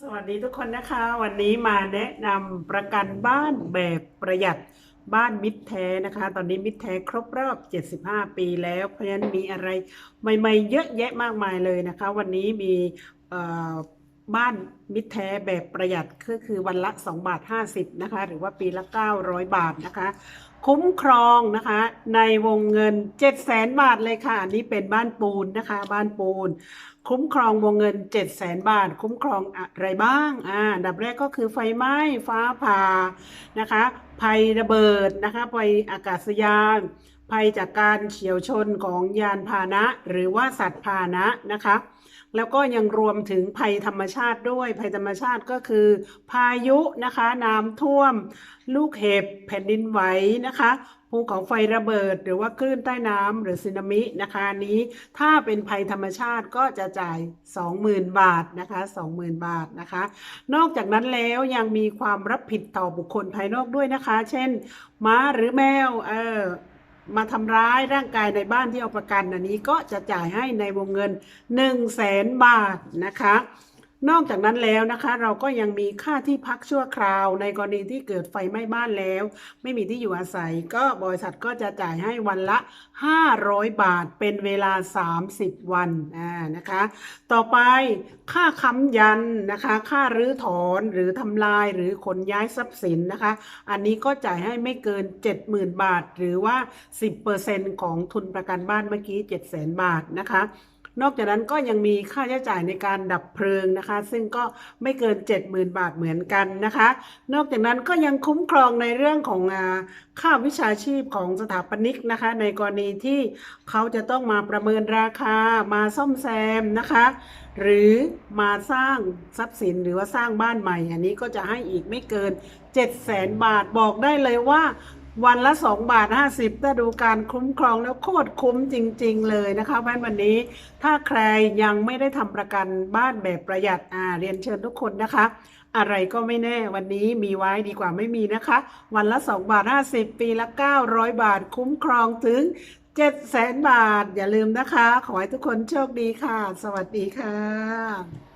สวัสดีทุกคนนะคะ วันนี้มาแนะนำประกันบ้านแบบประหยัดบ้านมิตรแท้นะคะ ตอนนี้มิตรแท้ครบรอบ 75 ปีแล้ว เพราะฉะนั้นมีอะไรใหม่ๆ เยอะแยะมากมายเลยนะคะ วันนี้มีเอ่อ บ้านมิตรแท้แบบประหยัดก็คือวันละ2บาท50นะคะ หรือว่าปีละ 900 บาทนะคะ คุ้มครองนะคะ ในวงเงิน 7 0 0แสนบาทเลยค่ะ อันนี้เป็นบ้านปูนนะคะ บ้านปูน คุ้มครองวงเงิน 7 0 0แสนบาท คุ้มครองอะไรบ้างอ่าดับแรกก็คือไฟไหม้ฟ้าผ่านะคะ ภัยระเบิดนะคะภัยอากาศยาน ภัยจากการเฉียวชนของยานพาหนะ หรือว่าสัตว์พาหนะนะคะ แล้วก็ยังรวมถึงภัยธรรมชาติด้วย ภัยธรรมชาติก็คือ พายุนะคะน้ำท่วม ลูกเห็บแผ่นดินไหวนะคะภูเขาไฟระเบิดหรือว่าคลื่นใต้น้ำหรือสึนามินะคะนนี้ ถ้าเป็นภัยธรรมชาติก็จะจ่าย 20,000 บาทนะคะ20,000 บาทนะคะ นอกจากนั้นแล้วยังมีความรับผิดต่อบุคคลภายนอกด้วยนะคะ เช่น ม้าหรือแมวเออ มาทำร้ายร่างกายในบ้านที่เอาประกันอันนี้ก็จะจ่ายให้ในวงเงิน 1 0 0 0 0แสนบาทนะคะ นอกจากนั้นแล้วนะคะ เราก็ยังมีค่าที่พักชั่วคราว ในกรณีที่เกิดไฟไหม้บ้านแล้ว ไม่มีที่อยู่อาศัย ก็บริษัทก็จะจ่ายให้วันละ 500 บาทเป็นเวลา 30 วันอ่านะคะ ต่อไปค่าค้ำยันนะคะ ค่ารื้อถอนหรือทำลายหรือขนย้ายทรัพย์สินนะคะ อันนี้ก็จ่ายให้ไม่เกิน 70,000 บาท หรือว่า 10%ของทุนประกันบ้านเมื่อกี้ 700,000 บาทนะคะ นอกจากนั้นก็ยังมีค่าใช้จ่ายในการดับเพลิงนะคะซึ่งก็ไม่เกิน 70,000 บาทเหมือนกันนะคะ นอกจากนั้นก็ยังคุ้มครองในเรื่องของค่าวิชาชีพของสถาปนิกนะคะ ในกรณีที่เขาจะต้องมาประเมินราคามาซ่อมแซมนะคะ หรือมาสร้างทรัพย์สินหรือว่าสร้างบ้านใหม่ อันนี้ก็จะให้อีกไม่เกิน 7 0 0 0 0 0 บาทบอกได้เลยว่า วันละ 2 บาท 50 ถ้าดูการคุ้มครองแล้วโคตรคุ้มจริง ๆ เลยนะคะเพราะฉะนั้นวันนี้ถ้าใครยังไม่ได้ทำประกันบ้านแบบประหยัดอ่าเรียนเชิญทุกคนนะคะ อะไรก็ไม่แน่วันนี้มีไว้ดีกว่าไม่มีนะคะ วันละ 2 บาท 50 ปีละ 900 บาทคุ้มครองถึง 7 0 0 0 0 0 บาท อย่าลืมนะคะ ขอให้ทุกคนโชคดีค่ะ สวัสดีค่ะ